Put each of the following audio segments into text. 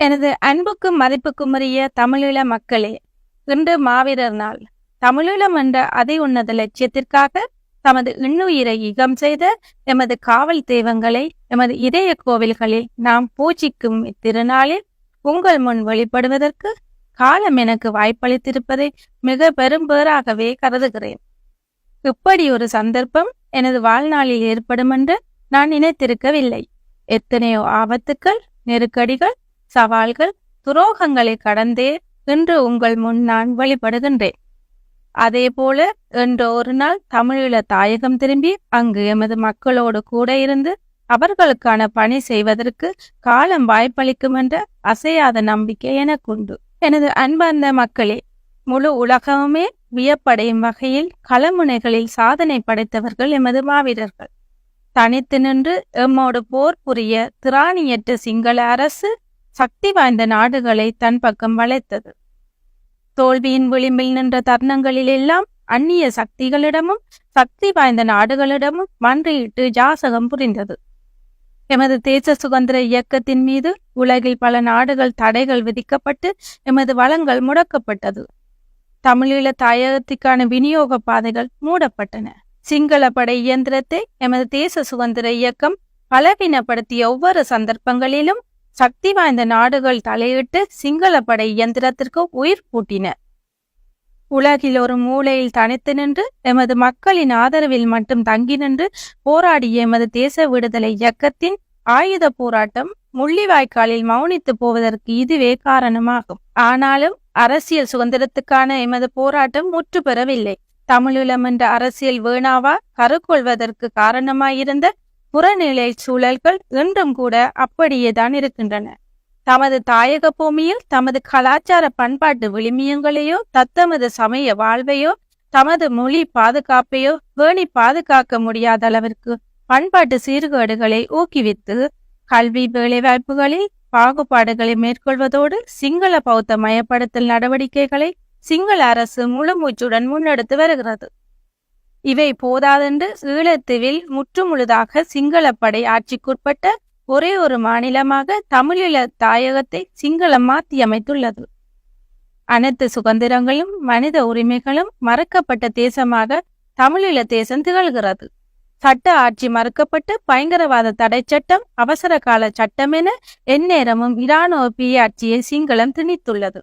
எனது அன்புக்கும் மதிப்புக்கும் உரிய தமிழீழ மக்களே இன்று மாவீரர் நாள். தமிழீழம் என்ற அதை உன்னத லட்சியத்திற்காக தமது இன்னுயிரை இகம் செய்த எமது காவல் தெய்வங்களை எமது இதய கோவில்களில் நாம் பூஜிக்கும் இத்திருநாளில் உங்கள் முன் வெளிப்படுவதற்கு காலம் எனக்கு வாய்ப்பளித்திருப்பதை மிக பெரும்பேறாகவே கருதுகிறேன். இப்படி ஒரு சந்தர்ப்பம் எனது வாழ்நாளில் ஏற்படும் என்று நான் நினைத்திருக்கவில்லை. எத்தனையோ ஆபத்துக்கள் நெருக்கடிகள் சவால்கள் துரோகங்களை கடந்தே இன்று உங்கள் முன் நான் வழிபடுகின்றேன். அதேபோல இன்று ஒரு நாள் தமிழீழ தாயகம் திரும்பி அங்கு எமது மக்களோடு கூட இருந்து அவர்களுக்கான பணி செய்வதற்கு காலம் வாய்ப்பளிக்கும் என்ற அசையாத நம்பிக்கை எனக்குண்டு. எனது அன்பந்த மக்களே முழு உலகமுமே வியப்படையும் வகையில் களமுனைகளில் சாதனை படைத்தவர்கள் எமது மாவீரர்கள். தனித்து நின்று எம்மோடு போர் புரிய திராணியற்ற சிங்கள அரசு சக்தி வாய்ந்த நாடுகளை தன் பக்கம் வளைத்தது. தோல்வியின் விளிம்பில் நின்ற தருணங்களில் எல்லாம் அந்நிய சக்திகளிடமும் சக்தி வாய்ந்த நாடுகளிடமும் மன்றியிட்டு ஜாசகம் புரிந்தது. எமது தேச சுதந்திர இயக்கத்தின் மீது உலகில் பல நாடுகள் தடைகள் விதிக்கப்பட்டு எமது வளங்கள் முடக்கப்பட்டது. தமிழீழ தாயகத்திற்கான விநியோக பாதைகள் மூடப்பட்டன. சிங்கள படை இயந்திரத்தை எமது தேச சுதந்திர இயக்கம் பலவீனப்படுத்திய ஒவ்வொரு சந்தர்ப்பங்களிலும் சக்தி வாய்ந்த நாடுகள் தலையிட்டு சிங்கள படை இயந்திரத்திற்கு உயிர் பூட்டின. உலகில் ஒரு மூலையில் தனித்து நின்று எமது மக்களின் ஆதரவில் மட்டும் தங்கி நின்று போராடிய எமது தேச விடுதலை இயக்கத்தின் ஆயுத போராட்டம் முள்ளிவாய்க்காலில் மௌனித்து போவதற்கு இதுவே காரணமாகும். ஆனாலும் அரசியல் சுதந்திரத்துக்கான எமது போராட்டம் முற்று பெறவில்லை தமிழீழம் என்ற அரசியல் வேணாவா கருக்கொள்வதற்கு காரணமாயிருந்த புறநிலை சூழல்கள் இன்றும் கூட அப்படியே தான் இருக்கின்றன. தமது தாயக பூமியில் தமது கலாச்சார பண்பாட்டு விளிமியங்களையோ தத்தமது சமய வாழ்வையோ தமது மொழி பாதுகாப்பையோ வேணி பாதுகாக்க முடியாத அளவிற்கு பண்பாட்டு சீர்கேடுகளை ஊக்குவித்து கல்வி வேலைவாய்ப்புகளில் பாகுபாடுகளை மேற்கொள்வதோடு சிங்கள பௌத்த மயப்படுத்தல் நடவடிக்கைகளை சிங்கள அரசு முழுமூச்சுடன் முன்னெடுத்து வருகிறது. இவை போதாதென்று ஈழத்துவில் முற்றுமுழுதாக சிங்களப்படை ஆட்சிக்குட்பட்ட ஒரே ஒரு மாநிலமாக தமிழீழ தாயகத்தை சிங்களம் மாற்றியமைத்துள்ளது. அனைத்து சுதந்திரங்களும் மனித உரிமைகளும் மறக்கப்பட்ட தேசமாக தமிழீழ தேசம் திகழ்கிறது. சட்ட ஆட்சி மறுக்கப்பட்டு பயங்கரவாத தடை சட்டம் அவசர கால சட்டம் என எந்நேரமும் இராணுவ ஆட்சியை சிங்களம் திணித்துள்ளது.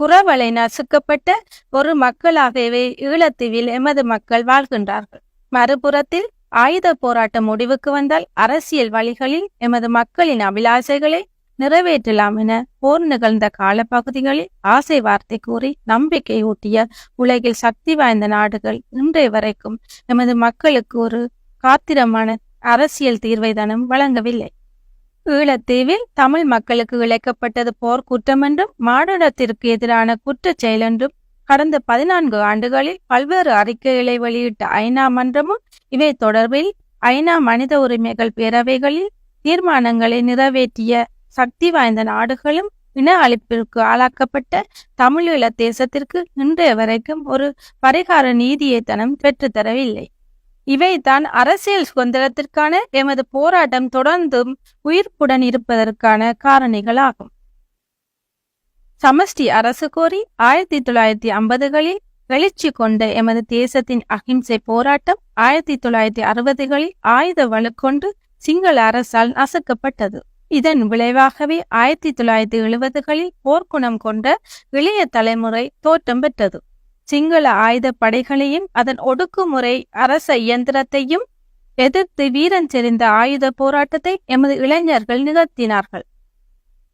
குறவலை நசுக்கப்பட்ட ஒரு மக்களாகவே ஈழத்தீவில் எமது மக்கள் வாழ்கின்றார்கள். மறுபுறத்தில் ஆயுத போராட்டம் முடிவுக்கு வந்தால் அரசியல் வழிகளில் எமது மக்களின் அபிலாசைகளை நிறைவேற்றலாம் என போர் நிகழ்ந்த காலப்பகுதிகளில் ஆசை வார்த்தை கூறி நம்பிக்கை ஊட்டிய உலகில் சக்தி வாய்ந்த நாடுகள் இன்றைய வரைக்கும் எமது மக்களுக்கு ஒரு காத்திரமான அரசியல் தீர்வை தானும் வழங்கவில்லை. ஈழத்தீவில் தமிழ் மக்களுக்கு இழைக்கப்பட்டது போர் குற்றமென்றும் மானுடத்திற்கு எதிரான குற்றச் செயலென்றும் கடந்த பதினான்கு ஆண்டுகளில் பல்வேறு அறிக்கைகளை வெளியிட்ட ஐநா மன்றமும் இவை தொடர்பில் ஐநா மனித உரிமைகள் பேரவைகளில் தீர்மானங்களை நிறைவேற்றிய சக்தி வாய்ந்த நாடுகளும் இன அழிப்பிற்கு ஆளாக்கப்பட்ட தமிழீழ தேசத்திற்கு இன்றைய வரைக்கும் ஒரு பரிகார நீதியை தனம் பெற்றுத்தரவில்லை. இவைதான் அரசியல் சுதந்திரத்திற்கான எமது போராட்டம் தொடர்ந்தும் உயிர்ப்புடன் இருப்பதற்கான காரணிகளாகும். சமஷ்டி அரசு கோரி ஆயிரத்தி தொள்ளாயிரத்தி ஐம்பதுகளில் எழுச்சி கொண்ட எமது தேசத்தின் அகிம்சை போராட்டம் ஆயிரத்தி தொள்ளாயிரத்தி அறுபதுகளில் ஆயுத வலுக்கொண்டு சிங்கள அரசால் நசுக்கப்பட்டது இதன் விளைவாகவே ஆயிரத்தி தொள்ளாயிரத்தி எழுபதுகளில் போர்க்குணம் கொண்ட இளைய தலைமுறை தோற்றம் பெற்றது. சிங்கள ஆயுத படைகளையும் அதன் ஒடுக்குமுறை அரச இயந்திரத்தையும் எதிர்த்து வீரன் செறிந்த ஆயுத போராட்டத்தை எமது இளைஞர்கள் நிகழ்த்தினார்கள்.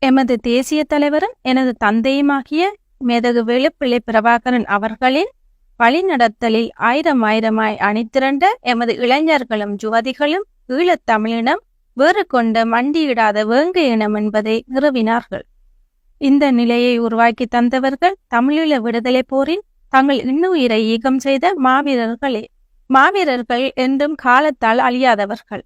எமது தேசிய தலைவரும் எனது தந்தையுமாகிய மேதகு வெளுப்பிள்ளை பிரபாகரன் அவர்களின் வழிநடத்தலில் ஆயிரம் ஆயிரமாய் அணிதிரண்ட எமது இளைஞர்களும் ஜுவதிகளும் ஈழத்தமிழினம் வேறு கொண்ட மண்டியிடாத வேங்கு இனம் என்பதை நிறுவினார்கள். இந்த நிலையை உருவாக்கி தந்தவர்கள் தமிழீழ விடுதலை போரின் தங்கள் இன்னுயிரை ஈகம் செய்த மாவீரர்களே. மாவீரர்கள் என்றும் காலத்தால் அழியாதவர்கள்.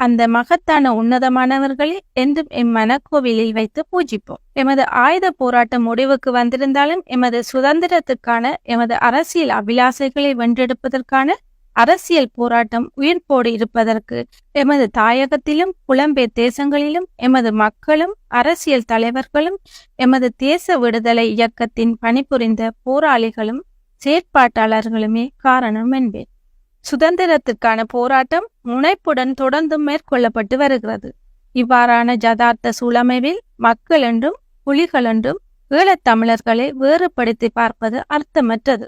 அந்த மகத்தான உன்னதமானவர்களை என்றும் இம்மன கோவிலில் வைத்து பூஜிப்போம். எமது ஆயுத போராட்டம் முடிவுக்கு வந்திருந்தாலும் எமது சுதந்திரத்துக்கான எமது அரசியல் அபிலாசைகளை வென்றெடுப்பதற்கான அரசியல் போராட்டம் உயிர்ப்போடு இருப்பதற்கு எமது தாயகத்திலும் புலம்பெயர் தேசங்களிலும் எமது மக்களும் அரசியல் தலைவர்களும் எமது தேச விடுதலை இயக்கத்தின் பணிபுரிந்த போராளிகளும் செயற்பாட்டாளர்களுமே காரணம் என்பேன். சுதந்திரத்திற்கான போராட்டம் முனைப்புடன் தொடர்ந்து மேற்கொள்ளப்பட்டு வருகிறது. இவ்வாறான ஜதார்த்த சூழமைவில் மக்கள் என்றும் புலிகள் என்றும் ஈழத்தமிழர்களை வேறுபடுத்தி பார்ப்பது அர்த்தமற்றது.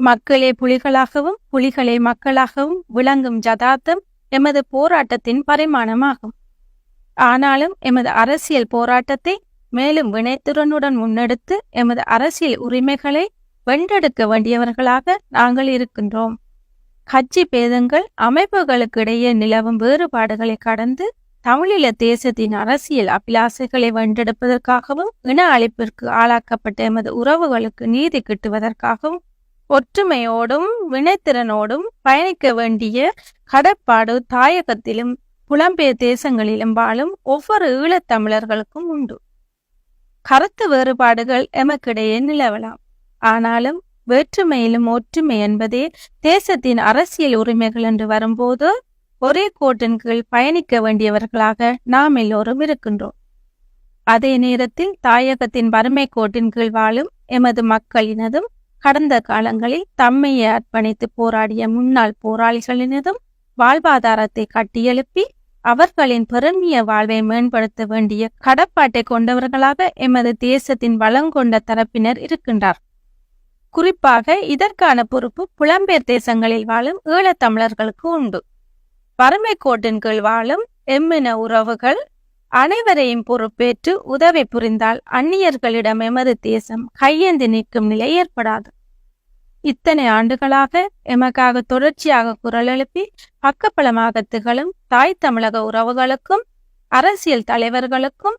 மக்களே புலிகளாகவும் புலிகளே மக்களாகவும் விளங்கும் ஜதார்த்தம் எமது போராட்டத்தின் பரிமாணமாகும். ஆனாலும் எமது அரசியல் போராட்டத்தை மேலும் வினைத்திறனுடன் முன்னெடுத்து எமது அரசியல் உரிமைகளை வென்றெடுக்க வேண்டியவர்களாக நாங்கள் இருக்கின்றோம். கட்சி பேதங்கள் அமைப்புகளுக்கு இடையே நிலவும் வேறுபாடுகளை கடந்து தமிழீழ தேசத்தின் அரசியல் அபிலாசைகளை வென்றெடுப்பதற்காகவும் இன அழிப்பிற்கு ஆளாக்கப்பட்ட எமது உறவுகளுக்கு நீதி கிட்டுவதற்காகவும் ஒற்றுமையோடும் வினைத்திறனோடும் பயணிக்க வேண்டிய கடப்பாடு தாயகத்திலும் புலம்பெயர் தேசங்களிலும் வாழும் ஒவ்வொரு ஈழத்தமிழர்களுக்கும் உண்டு. கருத்து வேறுபாடுகள் எமக்கிடையே நிலவலாம். ஆனாலும் வேற்றுமையிலும் ஒற்றுமை என்பதே தேசத்தின் அரசியல் உரிமைகள் என்று வரும்போது ஒரே கோட்டின் கீழ் பயணிக்க வேண்டியவர்களாக நாம் எல்லோரும் இருக்கின்றோம். அதே நேரத்தில் தாயகத்தின் வறுமை கோட்டின் கீழ் வாழும் எமது மக்களினதும் கடந்த காலங்களில் தம்மையை அர்ப்பணித்து போராடிய முன்னாள் போராளிகளினதும் வாழ்வாதாரத்தை கட்டியெழுப்பி அவர்களின் பெருமிய வாழ்வை மேம்படுத்த வேண்டிய கடப்பாட்டை கொண்டவர்களாக எமது தேசத்தின் வளங்கொண்ட தரப்பினர் இருக்கின்றார். குறிப்பாக இதற்கான பொறுப்பு புலம்பெயர் தேசங்களில் வாழும் ஈழத்தமிழர்களுக்கு உண்டு. வறுமை கோட்டின் கீழ் வாழும் எம்மின உறவுகள் அனைவரையும் பொறுப்பேற்று உதவி புரிந்தால் அந்நியர்களிடம் எமது தேசம் கையேந்தி நிற்கும் நிலை ஏற்படாது. இத்தனை ஆண்டுகளாக எமக்காக தொடர்ச்சியாக குரல் எழுப்பி பக்கபலமாக திகழும் தாய் தமிழக உறவுகளுக்கும் அரசியல் தலைவர்களுக்கும்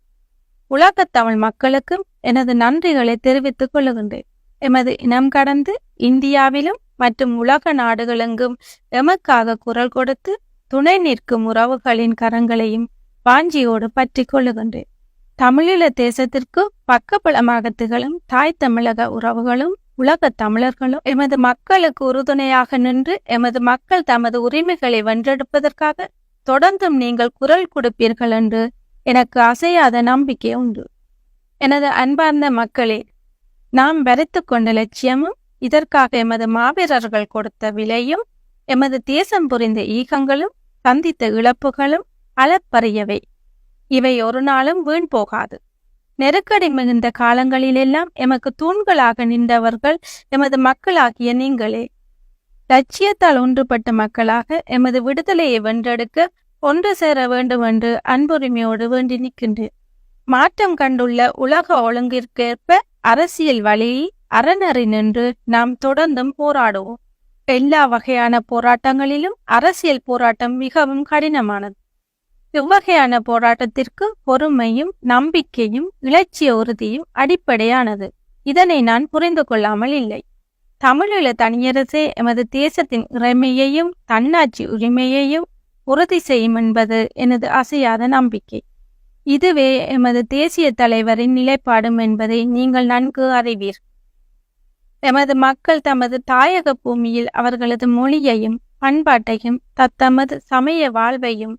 உலகத் தமிழ் மக்களுக்கும் எனது நன்றிகளை தெரிவித்துக் கொள்ளுகின்றேன் எமது இனம் கடந்து இந்தியாவிலும் மற்றும் உலக நாடுகளெங்கும் எமக்காக குரல் கொடுத்து துணை நிற்கும் உறவுகளின் கரங்களையும் வாஞ்சியோடு பற்றி கொள்ளுகின்றேன். தமிழீழ தேசத்திற்கு பக்கபலமாக திகழும் தாய் தமிழக உறவுகளும் உலகத் தமிழர்களும் எமது மக்களுக்கு உறுதுணையாக நின்று எமது மக்கள் தமது உரிமைகளை வென்றெடுப்பதற்காக தொடர்ந்தும் நீங்கள் குரல் கொடுப்பீர்கள் என்று எனக்கு அசையாத நம்பிக்கை உண்டு. எனது அன்பார்ந்த மக்களே நாம் வரைத்து கொண்ட லட்சியமும் இதற்காக எமது மாவீரர்கள் கொடுத்த விலையும் எமது தேசம் புரிந்த ஈகங்களும் சந்தித்த இழப்புகளும் அளப்பரியவை இவை ஒரு நாளும் வீண் போகாது. நெருக்கடி மிகுந்த காலங்களிலெல்லாம் எமக்கு தூண்களாக நின்றவர்கள் எமது மக்களாகிய நீங்களே. லட்சியத்தால் ஒன்றுபட்ட மக்களாக எமது விடுதலையை வென்றெடுக்க ஒன்று சேர வேண்டும் என்று அன்புரிமையோடு வேண்டி நிற்கின்றேன் மாற்றம் கண்டுள்ள உலக ஒழுங்கிற்கேற்ப அரசியல் வழியை அறநறி நின்று நாம் தொடர்ந்தும் போராடுவோம். எல்லா வகையான போராட்டங்களிலும் அரசியல் போராட்டம் மிகவும் கடினமானது. இவ்வகையான போராட்டத்திற்கு பொறுமையும் நம்பிக்கையும் இலட்சிய உறுதியும் அடிப்படையானது. இதனை நான் புரிந்து கொள்ளாமல் இல்லை. தமிழீழ தனியரசே எமது தேசத்தின் இறைமையையும் தன்னாட்சி உரிமையையும் உறுதி செய்யும் என்பது எனது அசையாத நம்பிக்கை. இதுவே எமது தேசிய தலைவரின் நிலைப்பாடும் என்பதை நீங்கள் நன்கு அறிவீர். எமது மக்கள் தமது தாயக பூமியில் அவர்களது மொழியையும் பண்பாட்டையும் தத்தமது சமய வாழ்வையும்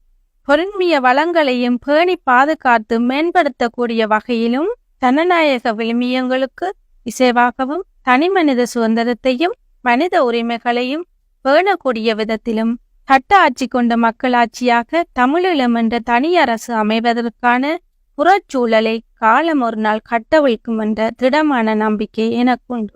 பொருண்மிய வளங்களையும் பேணி பாதுகாத்து மேம்படுத்தக்கூடிய வகையிலும் ஜனநாயக விழுமியங்களுக்கு இசைவாகவும் தனிமனித சுதந்திரத்தையும் மனித உரிமைகளையும் பேணக்கூடிய விதத்திலும் சட்ட ஆட்சி கொண்ட மக்களாட்சியாக தமிழீழம் என்ற தனி அரசு அமைவதற்கான புறச்சூழலை காலம் ஒரு நாள் கட்டவிழ்க்கும் என்ற திடமான நம்பிக்கை எனக்குண்டு.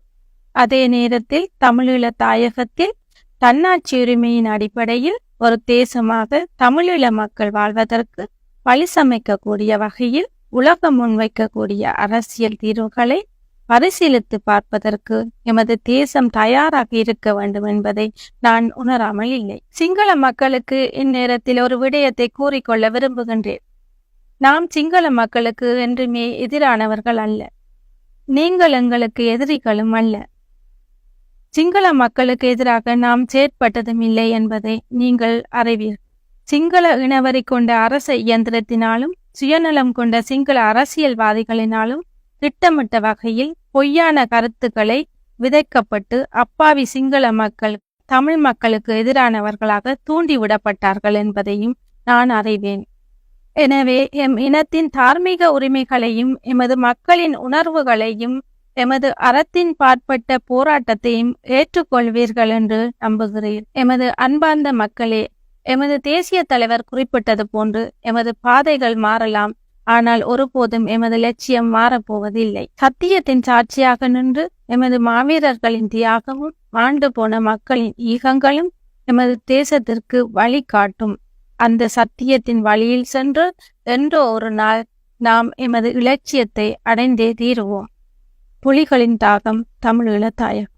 அதே நேரத்தில் தமிழீழ தாயகத்தில் தன்னாட்சி உரிமையின் அடிப்படையில் ஒரு தேசமாக தமிழீழ மக்கள் வாழ்வதற்கு வழிசமைக்கக்கூடிய வகையில் உலகம் முன்வைக்கக்கூடிய அரசியல் தீர்வுகளை பரிசீலித்து பார்ப்பதற்கு எமது தேசம் தயாராக இருக்க வேண்டும் என்பதை நான் உணராமல் இல்லை. சிங்கள மக்களுக்கு இந்நேரத்தில் ஒரு விடயத்தை கூறிக்கொள்ள விரும்புகின்றேன். நாம் சிங்கள மக்களுக்கு என்றுமே எதிரானவர்கள் அல்ல. நீங்கள் எங்களுக்கு எதிரிகளும் அல்ல. சிங்கள மக்களுக்கு எதிராக நாம் செயற்பட்டதும் இல்லை என்பதை நீங்கள் அறிவீர். சிங்கள இனவரி கொண்ட அரச இயந்திரத்தினாலும் சுயநலம் கொண்ட சிங்கள அரசியல்வாதிகளினாலும் திட்டமிட்ட வகையில் பொய்யான கருத்துக்களை விதைக்கப்பட்டு அப்பாவி சிங்கள மக்கள் தமிழ் மக்களுக்கு எதிரானவர்களாக தூண்டிவிடப்பட்டார்கள் என்பதையும் நான் அறிவேன். எனவே எம் இனத்தின் தார்மீக உரிமைகளையும் எமது மக்களின் உணர்வுகளையும் எமது அறத்தின் பாற்பட்ட போராட்டத்தையும் ஏற்றுக்கொள்வீர்கள் என்று நம்புகிறேன் எமது அன்பார்ந்த மக்களே எமது தேசிய தலைவர் குறிப்பிட்டது போன்று எமது பாதைகள் மாறலாம் ஆனால் ஒருபோதும் எமது லட்சியம் மாறப்போவதில்லை. சத்தியத்தின் சாட்சியாக நின்று எமது மாவீரர்களின் தியாகமும் மாண்டு போன மக்களின் ஈகங்களும் எமது தேசத்திற்கு வழி காட்டும். அந்த சத்தியத்தின் வழியில் சென்று என்றோ ஒரு நாள் நாம் எமது இலட்சியத்தை அடைந்தே தீருவோம். புலிகளின் தாகம் தமிழீழ தாயகம்.